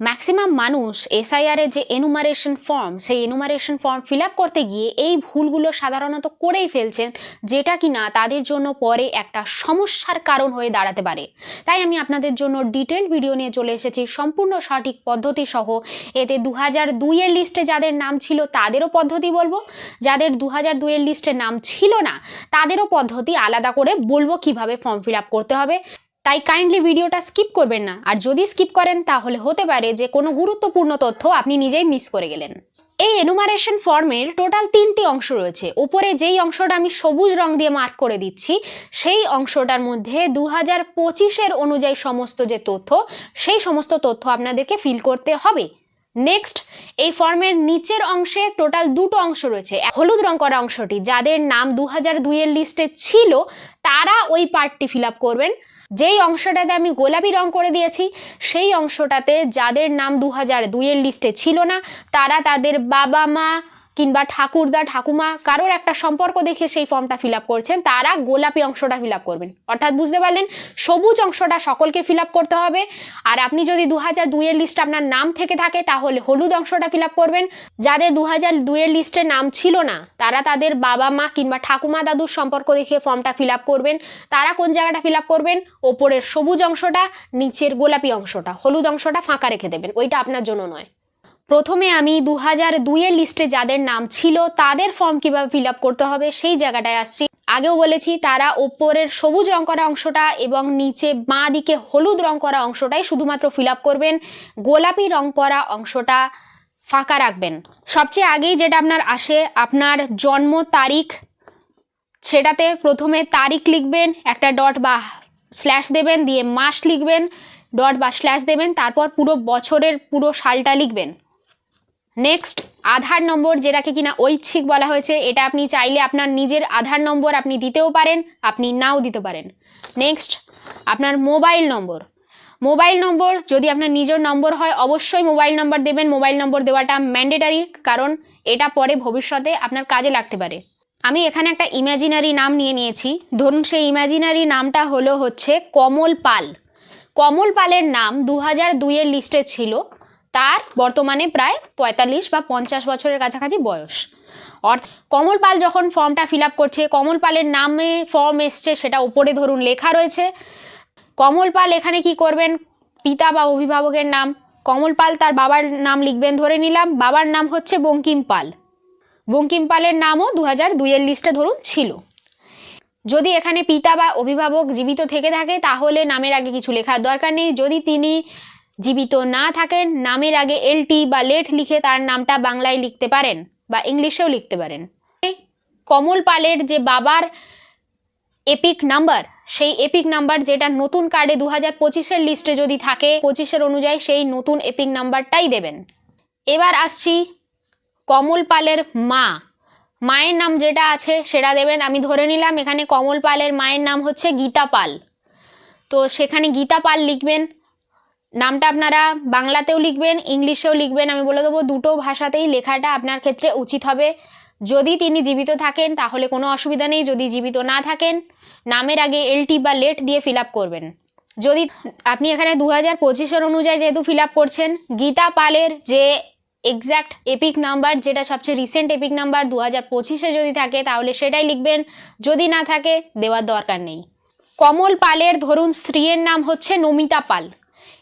Maximum মানুষ SIR এর যে এনুমারেশন ফর্ম সেই এনুমারেশন ফর্ম ফিল করতে গিয়ে এই ভুলগুলো সাধারণত করেই ফেলছেন, যেটা কি না তাদের জন্য পরে একটা সমস্যার কারণ হয়ে দাঁড়াতে পারে। তাই আমি আপনাদের জন্য ডিটেল ভিডিও নিয়ে চলে এসেছি, সম্পূর্ণ সঠিক পদ্ধতি সহ। এতে দু হাজার দুইয়ের লিস্টে যাদের নাম ছিল, তাদেরও পদ্ধতি বলব। যাদের দু হাজার দুইয়ের লিস্টে নাম ছিল না, তাদেরও পদ্ধতি আলাদা করে বলব কীভাবে ফর্ম ফিল করতে হবে। তাই কাইন্ডলি ভিডিওটা স্কিপ করবেন না। আর যদি স্কিপ করেন, তাহলে হতে পারে যে কোনো গুরুত্বপূর্ণ তথ্য আপনি নিজেই মিস করে গেলেন। এই এনুমারেশন ফর্মের টোটাল তিনটি অংশ রয়েছে। ওপরে যেই অংশটা আমি সবুজ রং দিয়ে মার্ক করে দিচ্ছি, সেই অংশটার মধ্যে দু হাজার পঁচিশের অনুযায়ী সমস্ত যে তথ্য, সেই সমস্ত তথ্য আপনাদেরকে ফিল করতে হবে। নেক্সট এই ফর্মের নিচের অংশে টোটাল দুটো অংশ রয়েছে। হলুদ রং করা অংশটি, যাদের নাম দু হাজার দুইয়ের লিস্টে ছিল, তারা ওই পার্টটি ফিল করবেন। যেই অংশটাতে আমি গোলাপি রং করে দিয়েছি, সেই অংশটাতে যাদের নাম দু হাজার দুইয়ের লিস্টে ছিল না, তারা তাদের বাবা মা কিংবা ঠাকুরদা, ঠাকুমা কারোর একটা সম্পর্ক দেখে সেই ফর্মটা ফিল আপ করছেন, তারা গোলাপি অংশটা ফিল আপ করবেন। অর্থাৎ বুঝতে পারলেন, সবুজ অংশটা সকলকে ফিল আপ করতে হবে। আর আপনি যদি দু হাজার দুইয়ের লিস্টে আপনার নাম থেকে থাকে, তাহলে হলুদ অংশটা ফিল আপ করবেন। যাদের দু হাজার দুইয়ের লিস্টে নাম ছিল না, তারা তাদের বাবা মা কিংবা ঠাকুমা দাদুর সম্পর্ক দেখে ফর্মটা ফিল আপ করবেন। তারা কোন জায়গাটা ফিল আপ করবেন? ওপরের সবুজ অংশটা, নিচের গোলাপি অংশটা, হলুদ অংশটা ফাঁকা রেখে দেবেন। ওইটা আপনার জন্য নয়। প্রথমে আমি দু হাজার দুইয়ের লিস্টে যাদের নাম ছিল, তাদের ফর্ম কীভাবে ফিল আপ করতে হবে সেই জায়গাটায় আসছি। আগেও বলেছি, তারা ওপরের সবুজ রং করা অংশটা এবং নিচে বাঁ দিকে হলুদ রং করা অংশটাই শুধুমাত্র ফিল আপ করবেন। গোলাপি রং করা অংশটা ফাঁকা রাখবেন। সবচেয়ে আগেই যেটা আপনার আসে, আপনার জন্ম তারিখ, সেটাতে প্রথমে তারিখ লিখবেন, একটা ডট বা স্ল্যাশ দেবেন, দিয়ে মাস লিখবেন ডট বা স্ল্যাশ দেবেন, তারপর পুরো বছরের পুরো সালটা লিখবেন। নেক্সট আধার নম্বর যেটাকে কিনা ঐচ্ছিক বলা হয়েছে, এটা আপনি চাইলে আপনার নিজের আধার নম্বর আপনি দিতেও পারেন, আপনি নাও দিতে পারেন। নেক্সট আপনার মোবাইল নম্বর। মোবাইল নম্বর যদি আপনার নিজের নম্বর হয়, অবশ্যই মোবাইল নম্বর দেবেন। মোবাইল নম্বর দেওয়াটা ম্যান্ডেটারি, কারণ এটা পরে ভবিষ্যতে আপনার কাজে লাগতে পারে। আমি এখানে একটা ইমাজিনারি নাম নিয়ে নিয়েছি। ধরুন সেই ইমাজিনারি নামটা হলো হচ্ছে কমল পাল। কমল পালের নাম দু হাজার দুইয়ের লিস্টে ছিল। তার বর্তমানে প্রায় পঁয়তাল্লিশ বা পঞ্চাশ বছরের কাছাকাছি বয়স। অর্থাৎ কমল পাল যখন ফর্মটা ফিল করছে, কমল পালের নামে ফর্ম এসছে, সেটা উপরে ধরুন লেখা রয়েছে। কমল পাল এখানে কি করবেন? পিতা বা অভিভাবকের নাম। কমল পাল তার বাবার নাম লিখবেন, ধরে নিলাম। বাবার নাম হচ্ছে বঙ্কিম পাল। বঙ্কিম পালের নামও দু হাজার দুইয়ের লিস্টে ধরুন ছিল। যদি এখানে পিতা বা অভিভাবক জীবিত থেকে থাকে, তাহলে নামের আগে কিছু লেখার দরকার নেই। যদি তিনি জীবিত না থাকেন, নামের আগে এলটি বা লেট লিখে তার নামটা বাংলায় লিখতে পারেন বা ইংলিশেও লিখতে পারেন। কমল পালের যে বাবার এপিক নাম্বার, সেই এপিক নাম্বার যেটা নতুন কার্ডে দু হাজার পঁচিশের লিস্টে যদি থাকে, পঁচিশের অনুযায়ী সেই নতুন এপিক নাম্বারটাই দেবেন। এবার আসছি কমল পালের মা। মায়ের নাম যেটা আছে সেটা দেবেন, আমি ধরে নিলাম, এখানে কমল পালের মায়ের নাম হচ্ছে গীতা পাল। তো সেখানে গীতা পাল লিখবেন নামটা আপনারা বাংলাতেও লিখবেন, ইংলিশেও লিখবেন, আমি বলে দেবো দুটো ভাষাতেই লেখাটা আপনার ক্ষেত্রে উচিত হবে। যদি তিনি জীবিত থাকেন, তাহলে কোনো অসুবিধা নেই, যদি জীবিত না থাকেন, নামের আগে এলটি বা লেট দিয়ে ফিল করবেন। যদি আপনি এখানে দু হাজার পঁচিশের অনুযায়ী যেহেতু ফিল করছেন, গীতা পালের যে এক্স্যাক্ট এপিক নাম্বার যেটা সবচেয়ে রিসেন্ট এপিক নাম্বার দু হাজার পঁচিশে যদি থাকে, তাহলে সেটাই লিখবেন। যদি না থাকে, দেওয়ার দরকার নেই। কমল পালের ধরুন স্ত্রীর নাম হচ্ছে নমিতা পাল।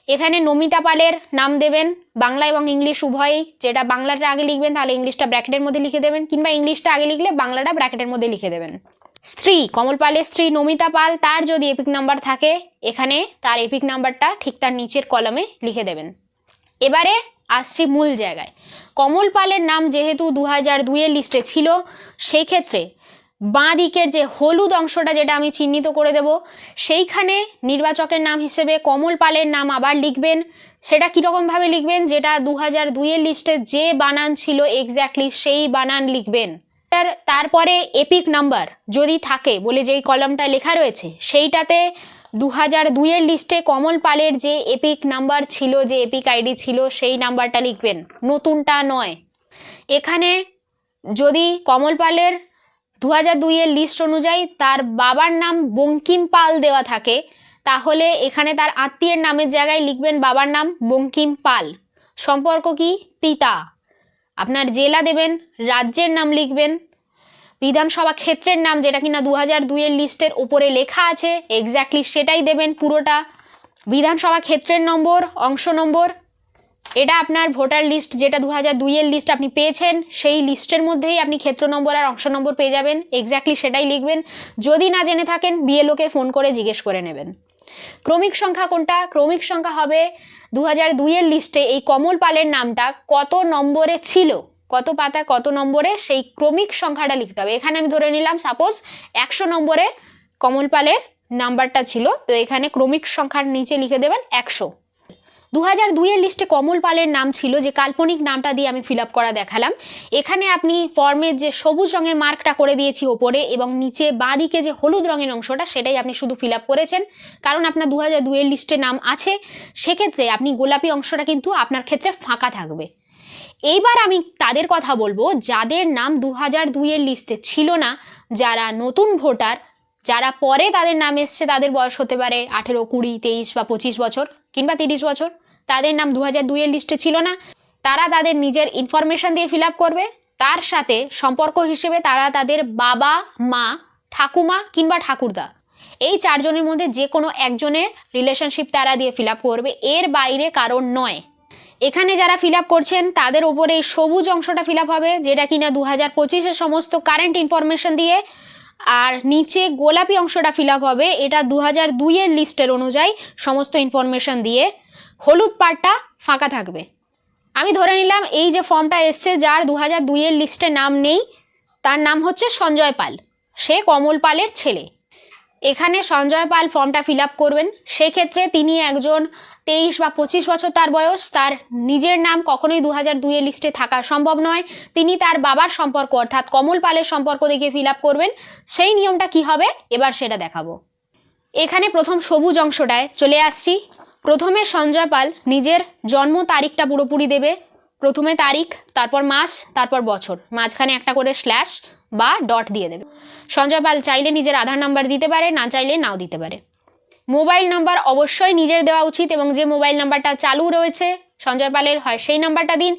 এখানে নমিতা পালের নাম দেবেন, বাংলা এবং ইংলিশ উভয়ই। যেটা বাংলাটা আগে লিখবেন, তাহলে ইংলিশটা ব্র্যাকেটের মধ্যে লিখে দেবেন, কিংবা ইংলিশটা আগে লিখলে বাংলাটা ব্র্যাকেটের মধ্যে লিখে দেবেন। স্ত্রী, কমল পালের স্ত্রী নমিতা পাল, তার যদি এপিক নাম্বার থাকে, এখানে তার এপিক নাম্বারটা ঠিক তার নিচের কলমে লিখে দেবেন। এবারে আসছি মূল জায়গায়। কমল পালের নাম যেহেতু দু হাজার দুইয়ের লিস্টে ছিল, সেই ক্ষেত্রে বাঁ দিকের যে হলুদ অংশটা যেটা আমি চিহ্নিত করে দেব, সেইখানে নির্বাচকের নাম হিসেবে কমল পালের নাম আবার লিখবেন। সেটা কীরকমভাবে লিখবেন? যেটা দু হাজার দুইয়ের লিস্টে যে বানান ছিল এক্স্যাক্টলি সেই বানান লিখবেন। তার তারপরে এপিক নাম্বার যদি থাকে, বলে যেই কলমটা লেখা রয়েছে, সেইটাতে দু হাজার দুইয়ের লিস্টে কমল পালের যে এপিক নাম্বার ছিল, যে এপিক আইডি ছিল, সেই নাম্বারটা লিখবেন। নতুনটা নয়। এখানে যদি কমল পালের দু হাজার দুইয়ের লিস্ট অনুযায়ী তার বাবার নাম বঙ্কিম পাল দেওয়া থাকে। তাহলে এখানে তার আত্মীয়ের নামের জায়গায় লিখবেন বাবার নাম বঙ্কিম পাল। সম্পর্ক কি? পিতা। আপনার জেলা দেবেন, রাজ্যের নাম লিখবেন। বিধানসভা ক্ষেত্রের নাম যেটা কিনা দু হাজার দুইয়ের লিস্টের ওপরে লেখা আছে এক্স্যাক্টলি সেটাই দেবেন পুরোটা। বিধানসভা ক্ষেত্রের নম্বর, অংশ নম্বর এটা আপনার ভোটার লিস্ট যেটা দু হাজার দুইয়ের লিস্ট আপনি পেয়েছেন, সেই লিস্টের মধ্যেই আপনি ক্ষেত্র নম্বর আর অংশ নম্বর পেয়ে যাবেন। এক্স্যাক্টলি সেটাই লিখবেন। যদি না জেনে থাকেন বিএলওকে ফোন করে জিজ্ঞেস করে নেবেন। ক্রমিক সংখ্যা কোনটা? ক্রমিক সংখ্যা হবে দু হাজার দুইয়ের লিস্টে এই কমল পালের নামটা কত নম্বরে ছিল? কত পাতা, কত নম্বরে? সেই ক্রমিক সংখ্যাটা লিখতে হবে। এখানে আমি ধরে নিলাম সাপোজ একশো নম্বরে কমল পালের নাম্বারটা ছিল, তো এখানে ক্রমিক সংখ্যার নিচে লিখে দেবেন একশো। দু হাজার দুইয়ের লিস্টে কমল পালের নাম ছিল, যে কাল্পনিক নামটা দিয়ে আমি ফিল করা দেখালাম। এখানে আপনি ফর্মের যে সবুজ রঙের মার্কটা করে দিয়েছি ওপরে এবং নিচে বাঁ দিকে যে হলুদ রঙের অংশটা, সেটাই আপনি শুধু ফিল করেছেন। কারণ আপনার দু হাজার দুইয়ের লিস্টে নাম আছে, সেক্ষেত্রে আপনি গোলাপি অংশটা কিন্তু আপনার ক্ষেত্রে ফাঁকা থাকবে। এইবার আমি তাদের কথা বলব, যাদের নাম দু হাজার দুইয়ের লিস্টে ছিল না, যারা নতুন ভোটার, যারা পরে তাদের নাম এসছে, তাদের বয়স হতে পারে আঠেরো, কুড়ি, তেইশ বা পঁচিশ বছর কিংবা তিরিশ বছর। তাদের নাম দু হাজার দুইয়ের লিস্টে ছিল না। তারা তাদের নিজের ইনফরমেশন দিয়ে ফিল করবে। তার সাথে সম্পর্ক হিসেবে তারা তাদের বাবা, মা, ঠাকুমা কিংবা ঠাকুরদা। এই চারজনের মধ্যে যে কোনো একজনের রিলেশনশিপ তারা দিয়ে ফিল করবে। এর বাইরে কারণ নয়। এখানে যারা ফিল করছেন, তাদের ওপরে এই সবুজ অংশটা ফিল হবে, যেটা কিনা দু হাজার সমস্ত কারেন্ট ইনফরমেশন দিয়ে। আর নিচে গোলাপি অংশটা ফিল হবে, এটা দু হাজার দুইয়ের লিস্টের অনুযায়ী সমস্ত ইনফরমেশন দিয়ে। হলুদ পার্টটা ফাঁকা থাকবে। আমি ধরে নিলাম এই যে ফর্মটা এসছে, যার দু হাজার দুইয়ের লিস্টে নাম নেই, তার নাম হচ্ছে সঞ্জয় পাল। সে কমল পালের ছেলে। এখানে সঞ্জয় পাল ফর্মটা ফিল আপ করবেন। সেক্ষেত্রে তিনি একজন তেইশ বা পঁচিশ বছর তার বয়স, তার নিজের নাম কখনোই দু হাজার দুইয়ের লিস্টে থাকা সম্ভব নয়। তিনি তার বাবার সম্পর্ক, অর্থাৎ কমল পালের সম্পর্ক দেখে ফিল আপ করবেন। সেই নিয়মটা কি হবে? এবার সেটা দেখাবো। এখানে প্রথম সবুজ অংশটায় চলে আসছি। প্রথমে সঞ্জয় পাল নিজের জন্ম তারিখটা পুরোপুরি দেবে। প্রথমে তারিখ, তারপর মাস, তারপর বছর। মাঝখানে একটা করে স্ল্যাশ বা ডট দিয়ে দেবে। সঞ্জয় পাল চাইলে নিজের আধার নাম্বার দিতে পারে, না চাইলে নাও দিতে পারে। মোবাইল নাম্বার অবশ্যই নিজের দেওয়া উচিত এবং যে মোবাইল নাম্বারটা চালু রয়েছে, সঞ্জয় পালের হয় সেই নাম্বারটা দিন।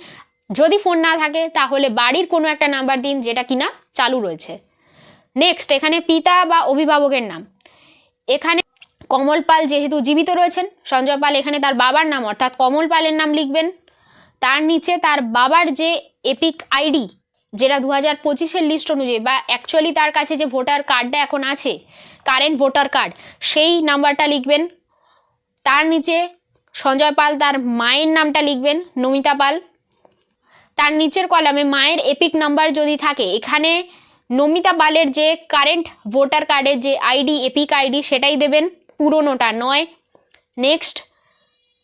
যদি ফোন না থাকে, তাহলে বাড়ির কোনো একটা নাম্বার দিন যেটা কিনা চালু রয়েছে। নেক্সট এখানে পিতা বা অভিভাবকের নাম। এখানে কমল পাল যেহেতু জীবিত রয়েছেন, সঞ্জয় পাল এখানে তার বাবার নাম, অর্থাৎ কমল পালের নাম লিখবেন। তার নিচে তার বাবার যে এপিক আইডি, যেটা দু হাজার পঁচিশের লিস্ট অনুযায়ী, বা অ্যাকচুয়ালি তার কাছে যে ভোটার কার্ডটা এখন আছে কারেন্ট ভোটার কার্ড সেই নাম্বারটা লিখবেন। তার নিচে সঞ্জয় পাল তার মায়ের নামটা লিখবেন, নমিতা পাল। তার নিচের কলামে মায়ের এপিক নাম্বার যদি থাকে, এখানে নমিতা পালের যে কারেন্ট ভোটার কার্ডের যে আইডি, এপিক আইডি, সেটাই দেবেন। পুরনোটা নয়। নেক্সট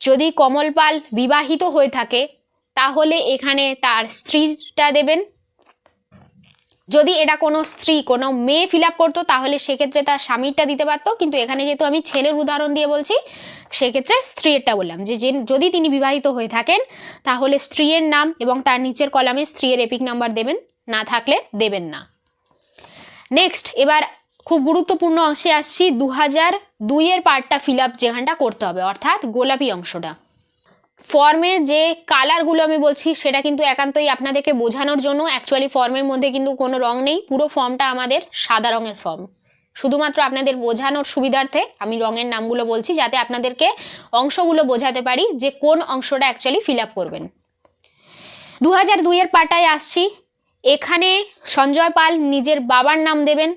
যদি কমল পাল বিবাহিত হয়ে থাকে, তাহলে এখানে তার স্ত্রীটা দেবেন। যদি এটা কোনো স্ত্রী, কোনো মেয়ে ফিল আপ করতো, তাহলে সেক্ষেত্রে তার স্বামীরটা দিতে পারতো। কিন্তু এখানে যেহেতু আমি ছেলের উদাহরণ দিয়ে বলছি, সেক্ষেত্রে স্ত্রীরটা বললাম যে, যে- যদি তিনি বিবাহিত হয়ে থাকেন, তাহলে স্ত্রীর নাম এবং তার নিচের কলামে স্ত্রীর এপিক নাম্বার দেবেন, না থাকলে দেবেন না। নেক্সট এবার খুব গুরুত্বপূর্ণ অংশে আসছি। দু হাজার দুইয়ের পার্টটা ফিল আপ যেখানটা করতে হবে, অর্থাৎ গোলাপি অংশটা। ফর্মের যে কালারগুলো আমি বলছি, সেটা কিন্তু একান্তই আপনাদেরকে বোঝানোর জন্য। অ্যাকচুয়ালি ফর্মের মধ্যে কিন্তু কোনো রং নেই, পুরো ফর্মটা আমাদের সাদা রঙের ফর্ম। শুধুমাত্র আপনাদের বোঝানোর সুবিধার্থে আমি রঙের নামগুলো বলছি, যাতে আপনাদেরকে অংশগুলো বোঝাতে পারি যে কোন অংশটা অ্যাকচুয়ালি ফিল করবেন। দু হাজার দুইয়ের পাটায় আসছি। এখানে সঞ্জয় পাল নিজের বাবার নাম দেবেন।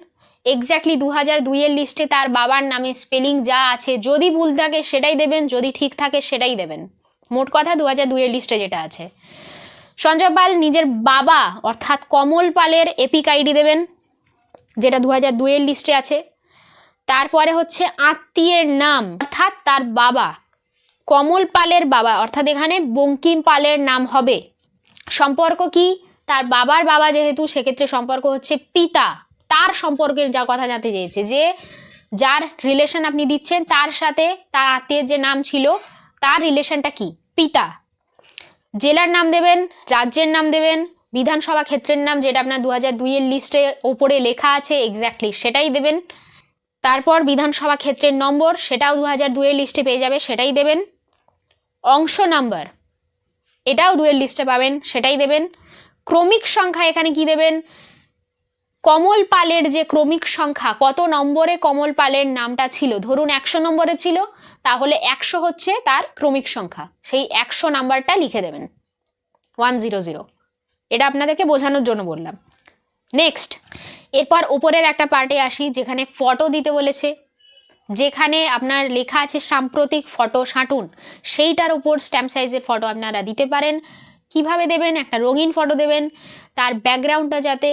এক্স্যাক্টলি দু হাজার দুইয়ের লিস্টে তার বাবার নামে স্পেলিং যা আছে, যদি ভুল থাকে সেটাই দেবেন, যদি ঠিক থাকে সেটাই দেবেন। মোট কথা দু হাজার দুইয়ের লিস্টে যেটা আছে। সঞ্জয় পাল নিজের বাবা, অর্থাৎ কমল পালের এপিক আইডি দেবেন, যেটা দু হাজার দুইয়ের লিস্টে আছে। তারপরে হচ্ছে আত্মীয়ের নাম, অর্থাৎ তার বাবা, কমল পালের বাবা, অর্থাৎ এখানে বঙ্কিম পালের নাম হবে। সম্পর্ক কি? তার বাবার বাবা যেহেতু, সেক্ষেত্রে সম্পর্ক হচ্ছে পিতা। তার সম্পর্কের যা কথা জানতে চেয়েছে, যে যার রিলেশন আপনি দিচ্ছেন, তার সাথে তার আত্মীয়ের যে নাম ছিল, তার রিলেশনটা কি? পিতা। জেলার নাম দেবেন, রাজ্যের নাম দেবেন, বিধানসভা ক্ষেত্রের নাম, যেটা আপনার দু হাজার দুইয়ের লিস্টে ওপরে লেখা আছে এক্স্যাক্টলি সেটাই দেবেন। তারপর বিধানসভা ক্ষেত্রের নম্বর, সেটাও দু হাজার দুইয়ের লিস্টে পেয়ে যাবে, সেটাই দেবেন। অংশ নাম্বার, এটাও দুয়ের লিস্টে পাবেন, সেটাই দেবেন। ক্রমিক সংখ্যা এখানে কি দেবেন? কমল পালের যে ক্রমিক সংখ্যা, কত নম্বরে কমল পালের নামটা ছিল? ধরুন একশো নম্বরে ছিল, তাহলে একশো হচ্ছে তার ক্রমিক সংখ্যা। সেই একশো নাম্বারটা লিখে দেবেন। One zero zero. এটা আপনাদেরকে বোঝানোর জন্য বললাম। নেক্সট, এরপর ওপরের একটা পার্টে আসি, যেখানে ফটো দিতে বলেছে। যেখানে আপনার লেখা আছে সাম্প্রতিক ফটো সাঁটুন। সেইটার উপর স্ট্যাম্প সাইজের ফটো আপনারা দিতে পারেন। কীভাবে দেবেন? একটা রঙিন ফটো দেবেন। তার ব্যাকগ্রাউন্ডটা যাতে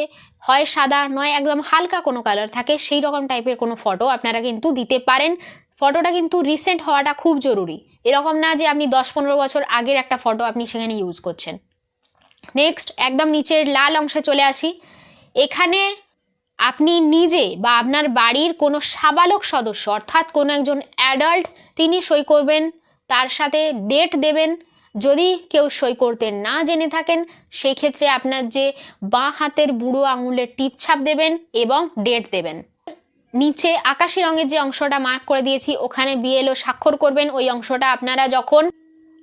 হয় সাদা, নয় একদম হালকা কোনো কালার থাকে, সেই রকম টাইপের কোনো ফটো আপনারা কিন্তু দিতে পারেন। ফটোটা কিন্তু রিসেন্ট হওয়াটা খুব জরুরি। এরকম না যে আপনি দশ পনেরো বছর আগের একটা ফটো আপনি সেখানে ইউজ করছেন। নেক্সট একদম নিচের লাল অংশে চলে আসি। এখানে আপনি নিজে বা আপনার বাড়ির কোনো সাবালক সদস্য, অর্থাৎ কোনো একজন অ্যাডাল্ট তিনি সই করবেন, তার সাথে ডেট দেবেন। যদি কেউ সই করতে না জেনে থাকেন সেই ক্ষেত্রে আপনার যে বাঁ হাতের বুড়ো আঙুলের টিপ ছাপ দেবেন এবং ডেট দেবেন। নিচে আকাশি রঙের যে অংশটা মার্ক করে দিয়েছি, ওখানে বিএলও স্বাক্ষর করবেন। ওই অংশটা আপনারা যখন,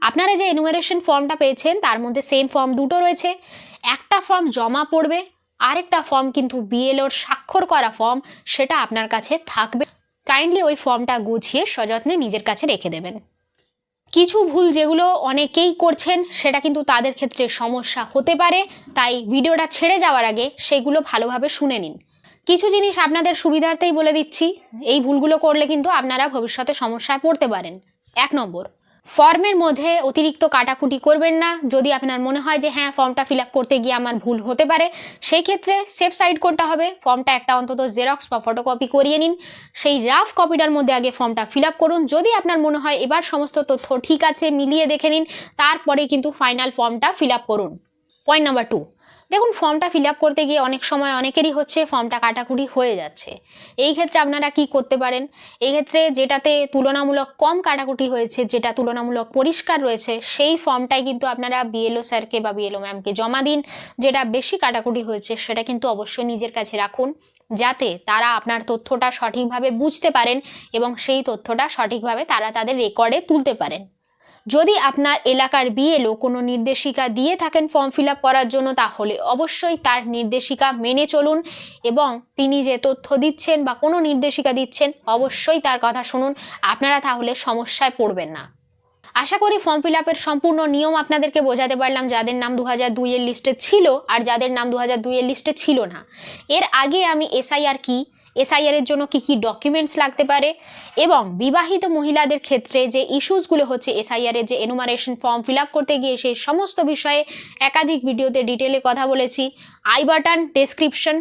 আপনারা যে এনুমারেশন ফর্মটা পেয়েছেন, তার মধ্যে সেম ফর্ম দুটো রয়েছে। একটা ফর্ম জমা পড়বে, আরেকটা ফর্ম কিন্তু বিএলওর স্বাক্ষর করা ফর্ম সেটা আপনার কাছে থাকবে। কাইন্ডলি ওই ফর্মটা গুছিয়ে সযত্নে নিজের কাছে রেখে দেবেন। কিছু ভুল যেগুলো অনেকেই করছেন, সেটা কিন্তু তাদের ক্ষেত্রে সমস্যা হতে পারে। তাই ভিডিওটা ছেড়ে যাওয়ার আগে সেগুলো ভালোভাবে শুনে নিন। কিছু জিনিস আপনাদের সুবিধার্থেই বলে দিচ্ছি। এই ভুলগুলো করলে কিন্তু আপনারা ভবিষ্যতে সমস্যায় পড়তে পারেন। এক নম্বর ফর্মের মধ্যে অতিরিক্ত কাটাকুটি করবেন না। যদি আপনার মনে হয় যে হ্যাঁ ফর্মটা ফিল করতে গিয়ে আমার ভুল হতে পারে সেই ক্ষেত্রে সেফ সাইড কোনটা হবে। ফর্মটা একটা অন্তত জেরক্স বা ফটোকপি করিয়ে নিন। সেই রাফ কপিটার মধ্যে আগে ফর্মটা ফিল করুন। যদি আপনার মনে হয় এবার সমস্ত তথ্য ঠিক আছে, মিলিয়ে দেখে নিন, তারপরে কিন্তু ফাইনাল ফর্মটা ফিল করুন। Point number two. দেখুন ফর্মটা ফিল আপ করতে গিয়ে অনেক সময় অনেকেরই হচ্ছে ফর্মটা কাটাকুটি হয়ে যাচ্ছে। এই ক্ষেত্রে আপনারা কি করতে পারেন? এই ক্ষেত্রে যেটাতে তুলনামূলক কম কাটাকুটি হয়েছে, যেটা তুলনামূলক পরিষ্কার রয়েছে, সেই ফর্মটাই কিন্তু আপনারা বিএলও স্যারকে বা বিএলও ম্যামকে জমা দিন। যেটা বেশি কাটাকুটি হয়েছে, সেটা কিন্তু অবশ্যই নিজের কাছে রাখুন, যাতে তারা আপনার তথ্যটা সঠিকভাবে বুঝতে পারেন এবং সেই তথ্যটা সঠিকভাবে তারা তাদের রেকর্ডে তুলতে পারেন। যদি আপনার এলাকার বিএলও কোনো নির্দেশিকা দিয়ে থাকেন ফর্ম ফিল করার জন্য, তাহলে অবশ্যই তার নির্দেশিকা মেনে চলুন এবং তিনি যে তথ্য দিচ্ছেন বা কোনো নির্দেশিকা দিচ্ছেন, অবশ্যই তার কথা শুনুন। আপনারা তাহলে সমস্যায় পড়বেন না। আশা করি ফর্ম ফিল আপের সম্পূর্ণ নিয়ম আপনাদেরকে বোঝাতে পারলাম, যাদের নাম দু হাজার দুইয়ের লিস্টে ছিল আর যাদের নাম দু হাজার দুইয়ের লিস্টে ছিল না। এর আগে আমি এসআইআর কি এসআইআর এর জন্য কি কি ডকুমেন্টস লাগতে পারে? এবং বিবাহিত মহিলাদের ক্ষেত্রে যে ইস্যুসগুলো হচ্ছে এসআইআর এর যে এনুমারেশন ফর্ম ফিল করতে গিয়ে সেই সমস্ত বিষয়ে একাধিক ভিডিওতে ডিটেলে কথা বলেছি। I button description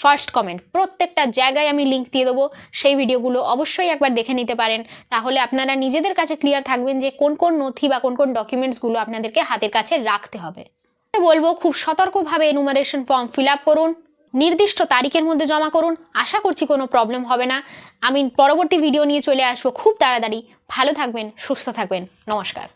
first comment প্রত্যেকটা জায়গায় আমি লিঙ্ক দিয়ে দেবো। সেই ভিডিওগুলো অবশ্যই একবার দেখে নিতে পারেন। তাহলে আপনারা নিজেদের কাছে ক্লিয়ার থাকবেন যে কোন কোন নথি বা কোন কোন ডকুমেন্টসগুলো আপনাদেরকে হাতের কাছে রাখতে হবে। বলব, খুব সতর্কভাবে এনুমারেশন ফর্ম ফিল করুন। নির্দিষ্ট তারিখের মধ্যে জমা করুন। আশা করছি কোনো প্রবলেম হবে না। আমি পরবর্তী ভিডিও নিয়ে চলে আসব। খুব তাড়াতাড়ি। ভালো থাকবেন, সুস্থ থাকবেন। নমস্কার।